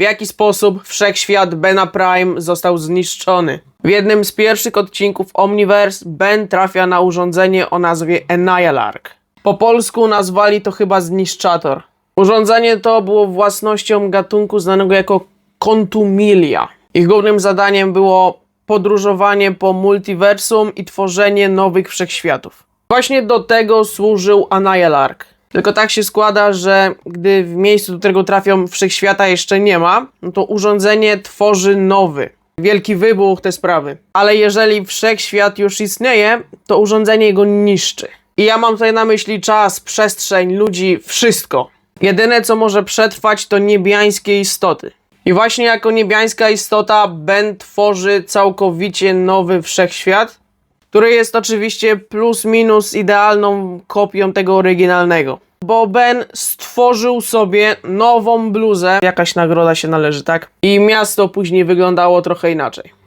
w jaki sposób wszechświat Bena Prime został zniszczony. W jednym z pierwszych odcinków Omniverse Ben trafia na urządzenie o nazwie Annihilark. Po polsku nazwali to chyba Zniszczator. Urządzenie to było własnością gatunku znanego jako Contumilia. Ich głównym zadaniem było podróżowanie po multiversum i tworzenie nowych wszechświatów. Właśnie do tego służył Annihilark. Tylko tak się składa, że gdy w miejscu, do którego trafią wszechświata jeszcze nie ma, no to urządzenie tworzy nowy. Wielki wybuch, te sprawy. Ale jeżeli wszechświat już istnieje, to urządzenie go niszczy. I ja mam tutaj na myśli czas, przestrzeń, ludzi, wszystko. Jedyne co może przetrwać to niebiańskie istoty. I właśnie jako niebiańska istota Ben tworzy całkowicie nowy wszechświat, który jest oczywiście plus minus idealną kopią tego oryginalnego. Bo Ben stworzył sobie nową bluzę, jakaś nagroda się należy, tak? I miasto później wyglądało trochę inaczej.